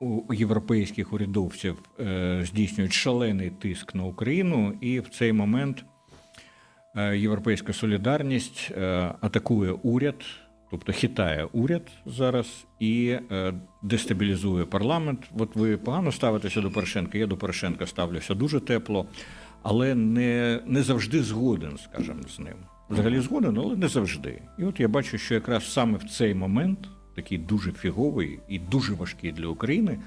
у європейських урядовців е, здійснюють шалений тиск на Україну, і в цей момент е, Європейська солідарність е, атакує уряд, тобто хитає уряд зараз і дестабілізує парламент. От ви погано ставитеся до Порошенка. Я до Порошенка ставлюся дуже тепло, але не, не завжди згоден, скажімо, з ним. Взагалі згоден, але не завжди. І от я бачу, що якраз саме в цей момент, такий дуже фіговий і дуже важкий для України,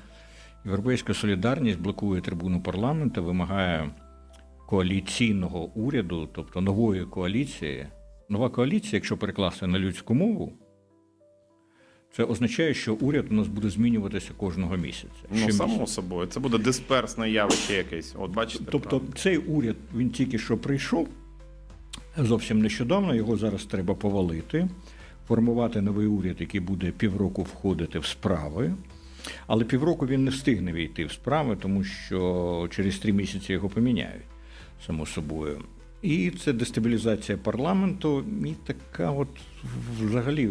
Європейська солідарність блокує трибуну парламенту, вимагає коаліційного уряду, тобто нової коаліції. Нова коаліція, якщо перекласти на людську мову, це означає, що уряд у нас буде змінюватися кожного місяця. Ну, Щомісяця. само собою, це буде дисперсне явище якесь. От бачите, Тобто правда? цей уряд він тільки що прийшов зовсім нещодавно. Його зараз треба повалити, формувати новий уряд, який буде півроку входити в справи. Але півроку він не встигне війти в справи, тому що через три місяці його поміняють, само собою. І це дестабілізація парламенту, і така, от взагалі,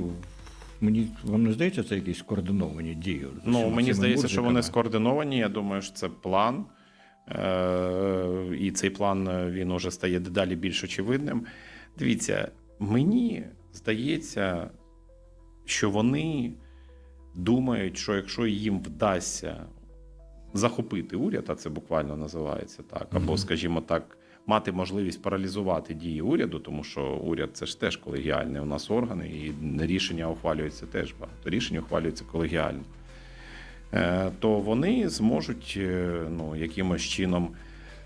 мені вам не здається, це якісь координовані дії? Ну, мені здається, що вони скоординовані. Я думаю, що це план. Е, І цей план він уже стає дедалі більш очевидним. Дивіться, мені здається, що вони думають, що якщо їм вдасться захопити уряд, а це буквально називається так, або, скажімо так, мати можливість паралізувати дії уряду, тому що уряд це ж теж колегіальний у нас органи, і рішення ухвалюються теж багато. Рішення ухвалюються колегіально. Е, то вони зможуть е, ну, якимось чином,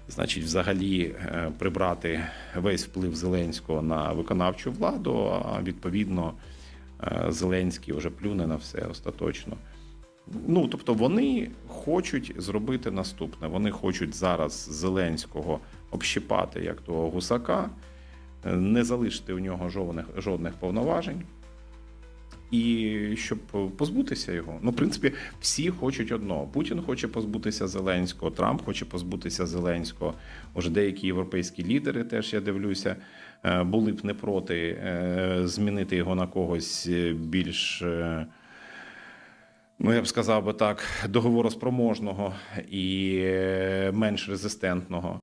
значить, взагалі е, прибрати весь вплив Зеленського на виконавчу владу, а відповідно е, Зеленський вже плюне на все остаточно. Ну, тобто вони хочуть зробити наступне. Вони хочуть зараз Зеленського общипати як того гусака, е, не залишити у нього жодних, жодних повноважень. І щоб позбутися його. Ну, в принципі, всі хочуть одного. Путін хоче позбутися Зеленського, Трамп хоче позбутися Зеленського. Уже деякі європейські лідери, теж я дивлюся, е, були б не проти е, змінити його на когось е, більш. Ну, я б сказав би так, договороспроможного і менш резистентного.